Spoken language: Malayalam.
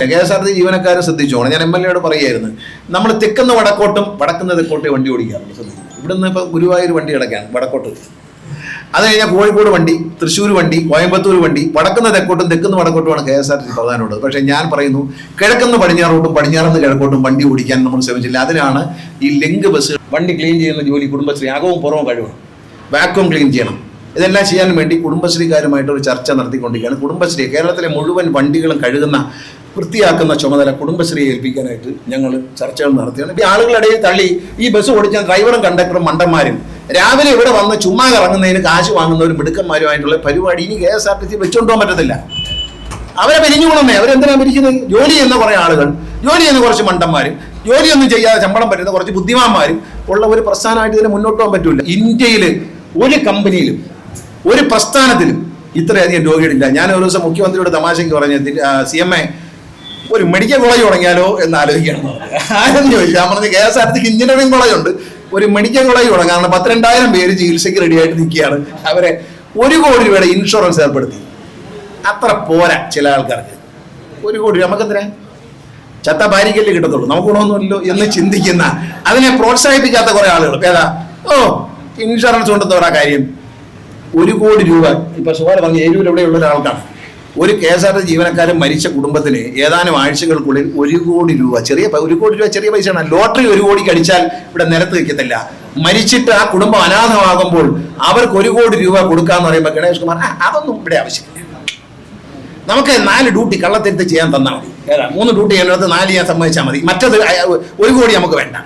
കെ എസ് ആർ ടി ഞാൻ എം എൽ എയോട് പറയായിരുന്നു നമ്മൾ തെക്കുന്ന വടക്കോട്ടും വടക്കുന്ന തെക്കോട്ടേ വണ്ടി ഓടിക്കാറുണ്ട് ശ്രദ്ധിക്കും ഇവിടുന്ന് ഇപ്പം ഗുരുവായൂർ വണ്ടി കിടക്കാണ് വടക്കോട്ട്. അത് കഴിഞ്ഞാൽ കോഴിക്കോട് വണ്ടി തൃശ്ശൂർ വണ്ടി കോയമ്പത്തൂർ വണ്ടി വടക്കുന്ന തെക്കോട്ടും തെക്കുന്ന വടക്കോട്ടുമാണ് കെ എസ് ആർ ടി പ്രധാനമുള്ളത് പക്ഷേ ഞാൻ പറയുന്നു കിഴക്കുന്ന പടിഞ്ഞാറോട്ടും പടിഞ്ഞാറുന്ന കിഴക്കോട്ടും വണ്ടി ഓടിക്കാൻ നമ്മൾ ശ്രമിച്ചില്ല. അതിനാണ് ഈ ലിങ്ക് ബസ് വണ്ടി ക്ലീൻ ചെയ്യുന്ന ജോലി കുടുംബശ്രീ അകവും പുറവും കഴിവണം വാക്വം ക്ലീൻ ചെയ്യണം. ഇതെല്ലാം ചെയ്യാൻ വേണ്ടി കുടുംബശ്രീകാരുമായിട്ട് ഒരു ചർച്ച നടത്തിക്കൊണ്ടിരിക്കുകയാണ്. കുടുംബശ്രീ കേരളത്തിലെ മുഴുവൻ വണ്ടികളും കഴുകുന്ന വൃത്തിയാക്കുന്ന ചുമതല കുടുംബശ്രീയെ ഏൽപ്പിക്കാനായിട്ട് ഞങ്ങൾ ചർച്ചകൾ നടത്തിയാണ്. ഈ ആളുകളിടയിൽ തള്ളി ഈ ബസ് ഓടിച്ച ഡ്രൈവറും കണ്ടക്ടറും മണ്ടന്മാരും രാവിലെ ഇവിടെ വന്ന് ചുമ്മാ ഇറങ്ങുന്നതിന് കാശ് വാങ്ങുന്നവരും മിടുക്കന്മാരുമായിട്ടുള്ള പരിപാടി ഇനി K S R T C വെച്ചുകൊണ്ടുപോകാൻ പറ്റത്തില്ല. അവരെ പിരിഞ്ഞുകൊള്ളമേ അവരെന്തിനാ പിരിക്കുന്നത്? ജോലി ചെയ്യുന്ന കുറേ ആളുകൾ ജോലി ചെയ്യുന്ന കുറച്ച് മണ്ടന്മാരും ജോലിയൊന്നും ചെയ്യാതെ ശമ്പളം പറ്റുന്ന കുറച്ച് ബുദ്ധിമാന്മാരും ഉള്ള ഒരു പ്രസ്ഥാനമായിട്ട് ഇതിനെ മുന്നോട്ട് പോകാൻ പറ്റില്ല ഇന്ത്യയിൽ ഒരു കമ്പനിയിലും ഒരു പ്രസ്ഥാനത്തിലും ഇത്രയധികം രോഗികളില്ല. ഞാൻ ഒരു ദിവസം മുഖ്യമന്ത്രിയുടെ തമാശയ്ക്ക് പറഞ്ഞ സി എം എ ഒരു മെഡിക്കൽ കോളേജ് തുടങ്ങിയാലോ എന്ന് ആലോചിക്കണം ആരെന്ന് ചോദിച്ചു ഞാൻ കെ എസ് ആർ ടിക്ക് എഞ്ചിനീയറിംഗ് കോളേജ് ഉണ്ട് ഒരു മെഡിക്കൽ കോളേജ് തുടങ്ങാൻ കാരണം പത്തിരണ്ടായിരം പേര് ചികിത്സയ്ക്ക് റെഡിയായിട്ട് നിൽക്കുകയാണ്. അവരെ ഒരു കോടി രൂപയുടെ ഇൻഷുറൻസ് ഏർപ്പെടുത്തി. അത്ര പോരാ ചില ആൾക്കാർക്ക്. ഒരു കോടി രൂപ നമുക്കെന്തിനാ? ചത്ത ഭാര്യയ്ക്കല്ലേ കിട്ടത്തുള്ളൂ. നമുക്ക് ഗുണമൊന്നുമില്ലല്ലോ എന്ന് ചിന്തിക്കുന്ന അതിനെ പ്രോത്സാഹിപ്പിക്കാത്ത കുറെ ആളുകൾ. ഏതാ? ഓ ഇൻഷുറൻസ് കൊണ്ടെന്ന് കാര്യം. ഒരു കോടി രൂപ. ഇപ്പൊ സുഹാർ പറഞ്ഞ ഏരൂർ ഒരാൾക്കാണ് ഒരു കെ എസ് ആർ ടി ജീവനക്കാരൻ മരിച്ച കുടുംബത്തിന് ഏതാനും ആഴ്ചകൾക്കുള്ളിൽ ഒരു കോടി രൂപ ചെറിയ ഒരു കോടി രൂപ ചെറിയ പൈസയാണ്. ലോട്ടറി ഒരു കോടി കടിച്ചാൽ ഇവിടെ നിരത്ത് വെക്കത്തില്ല മരിച്ചിട്ട് ആ കുടുംബം അനാഥമാകുമ്പോൾ അവർക്ക് ഒരു കോടി രൂപ കൊടുക്കാന്ന് പറയുമ്പോൾ ഗണേഷ് കുമാർ അതൊന്നും ഇവിടെ ആവശ്യമില്ല. നമുക്ക് നാല് ഡ്യൂട്ടി കള്ളത്തിരുത്ത് ചെയ്യാൻ തന്നാൽ മതി. മൂന്ന് ഡ്യൂട്ടി ചെയ്യുന്നത് നാല് ചെയ്യാൻ സമ്മതിച്ചാൽ മതി. മറ്റത് ഒരു കോടി നമുക്ക് വേണ്ട.